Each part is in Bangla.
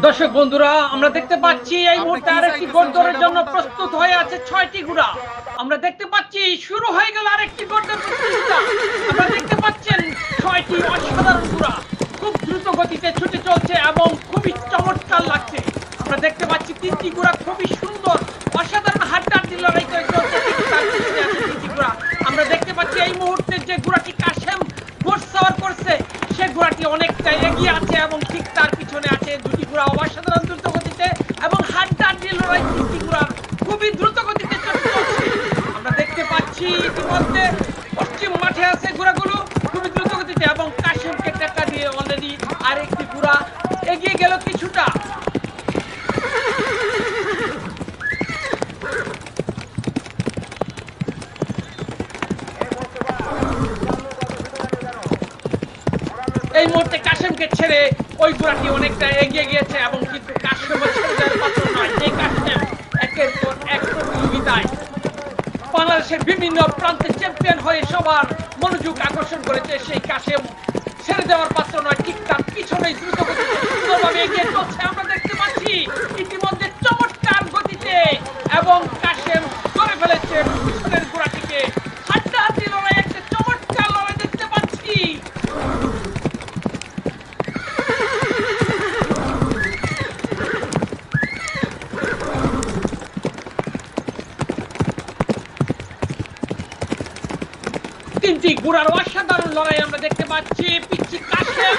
দর্শক বন্ধুরা আমরা দেখতে পাচ্ছি এই মুহূর্তে আরেকটি গোড়দৌড়ের জন্য প্রস্তুত হয়ে আছে ছয়টি ঘোড়া। আমরা দেখতে পাচ্ছি শুরু হয়ে গেল আরেকটি গোড়দৌড় প্রতিযোগিতা। আমরা দেখতে পাচ্ছেন ছয়টি অসাধারণ ঘোড়া। খুব দ্রুত গতিতে ছুটে চলছে এবং খুবই চমৎকার লাগছে। আমরা দেখতে পাচ্ছি তিনটি ঘোড়া খুবই সুন্দর অসাধারণ হাড্ডাহাড্ডি লড়াই করে চলছে। তিনটি ঘোড়া। আমরা দেখতে পাচ্ছি এই মুহূর্তে যে ঘোড়াটি কাশেম ঘোড় সাওয়ার করছে সে ঘোড়াটি অনেকটা এগিয়ে আছে এবং ঠিক তার আছে দুটি ঘোড়া অসাধারণ দ্রুত গতিতে এবং হাড্ডাহাড্ডি লড়াই দুটি ঘোড়ার খুবই দ্রুত গতিতে আমরা দেখতে পাচ্ছি ইতিমধ্যে পশ্চিম মাঠে আছে ঘোড়াগুলো, খুবই দ্রুত গতিতে এবং কাশেমকে টাকা দিয়ে অলরেডি আরেকটি ঘোড়া এগিয়ে গেল কিছুটা এই মুহূর্তে কাশেমকে ছেড়ে ওই ঘোড়াটি অনেকটা এগিয়ে গিয়েছে এবং কিন্তু কাশেম একের পর এক প্রতিযোগিতায় বাংলাদেশের বিভিন্ন প্রান্তে চ্যাম্পিয়ন হয়ে সবার মনোযোগ আকর্ষণ করেছে সেই কাশেম। ছেড়ে দেওয়ার পাত্র নয়, ঠিক তার পিছনেই দ্রুত গতিতে সুন্দরভাবে এগিয়ে চলছে আমরা দেখতে পাচ্ছি ইতিমধ্যে চমৎকার গতিতে এবং কাশেম ধরে ফেলেছে পিছনের ঘোড়াটিকে হাড্ডাহাড্ডি লড়াই একটা চমৎকার লড়াই দেখতে পাচ্ছি তিনটি ঘোড়ার অসাধারণ লড়াই আমরা দেখতে পাচ্ছি। পিচ্ছি কাশেম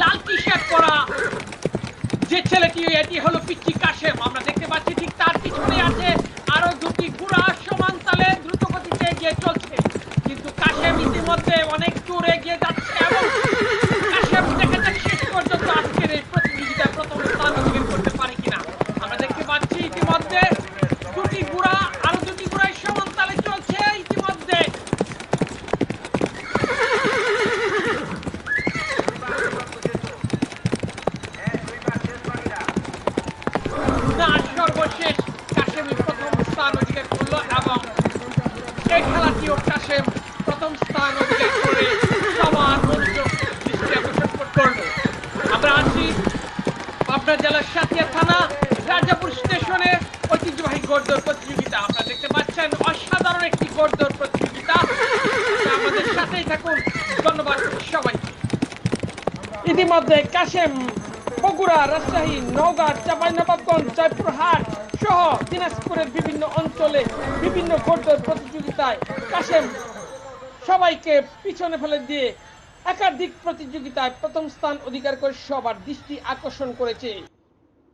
লাল টি শার্ট পরা যে ছেলেটি, এটি হলো পিচ্ছি কাশেম আমরা দেখতে পাচ্ছি ঠিক তার পিছনে আছে আরও দুটি ঘোড়া সমান তালে দ্রুত গতিতে এগিয়ে চলছে কিন্তু কাশেম ইতিমধ্যে অনেক দূর এগিয়ে যাচ্ছে এবং কাশেম দেখা যাক শেষ পর্যন্ত আজকের এই প্রতিযোগিতায় প্রথম স্থান অধিকার করতে পারে কিনা আমরা দেখতে পাচ্ছি ইতিমধ্যে দুটি ঘোড়া আরও দুটি ঘোড়াই সমান তালে চলছে ইতিমধ্যে না সর্বশেষ কাশেমই প্রথম স্থান অধিকার করল এবং এই খেলাটিও কাশেম প্রথম স্থান অধিকার করে সবার মনোযোগ দৃষ্টি আকর্ষণ করল। আমরা আছি পাবনা জেলার সাতিয়া থানা, রাজাপুর স্টেশনের ঐতিহ্যবাহী গোড়দৌড় প্রতিযোগিতা। আপনারা দেখতে পাচ্ছেন অসাধারণ একটি গোড়দৌড় প্রতিযোগিতা। আমাদের সাথেই থাকুন, ধন্যবাদ সবাইকে। ইতিমধ্যে কাশেম বগুড়া, রাজশাহী, নওগাঁ, চাঁপাইনবাবগঞ্জ, জয়পুরহাট সহ দিনাজপুরের বিভিন্ন অঞ্চলে বিভিন্ন ঘোড়দৌড় প্রতিযোগিতায় কাশেম সবাইকে পিছনে ফেলে দিয়ে একাধিক প্রতিযোগিতায় প্রথম স্থান অধিকার করে সবার দৃষ্টি আকর্ষণ করেছে।